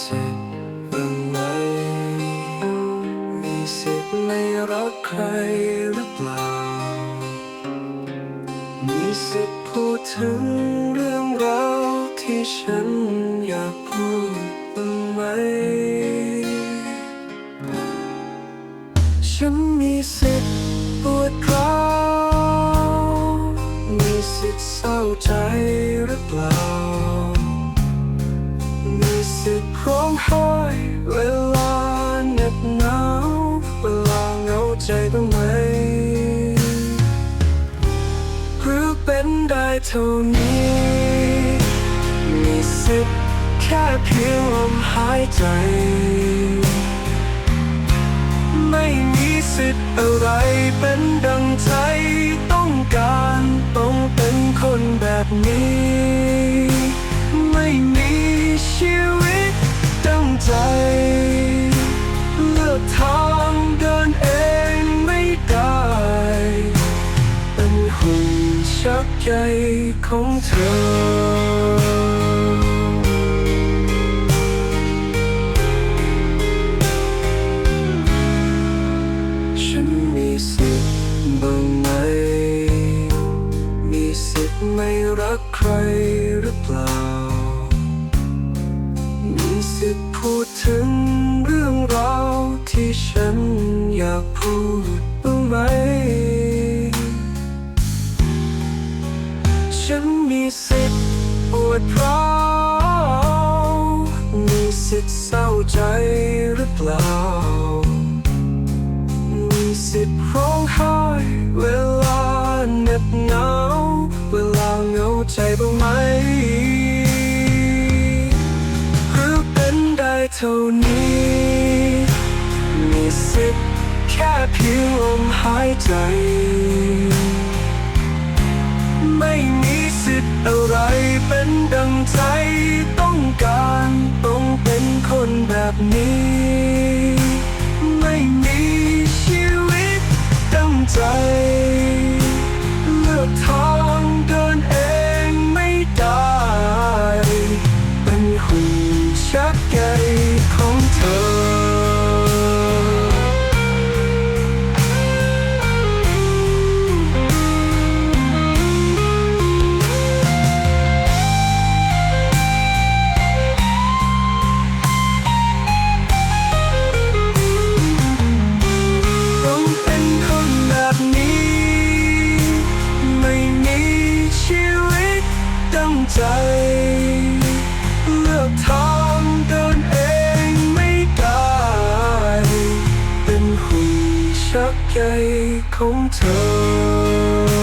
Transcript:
สิทธิ์บ้างไหม มีสิทธิ์ไม่รักใครหรือเปล่า มีสิทธิ์พูดถึงเรื่องราวที่ฉันอยากพูดบ้างไหม ฉันมีสิทธิ์ปวดร้าวมีสิทธิ์เศร้าใจหรือเปล่า สิทธิ์ร้องไห้เวลาเหน็บหนาวเวลาเหงาใจบ้างไหมหรือเป็นได้เท่านี้ มีสิทธิ์แค่เพียงลมหายใจ ไม่มีสิทธิ์อะไรเป็นดังใจ ใจ เลือกทางเดินเองไม่ได้ เป็นหุ่นชักใยของเธอ อยากพูดบ้างไหม ฉันมีสิทธิ์ปวดร้าวมีสิทธิ์เศร้าใจหรือเปล่า มีสิทธิ์ร้องไห้เวลาเหน็บหนาวเวลาเหงาใจบ้างไหมหรือเป็นได้เท่านี้ มีสิทธิ์ แค่เพียงลมหายใจ ไม่มีสิทธิ์อะไร ใจของเธอ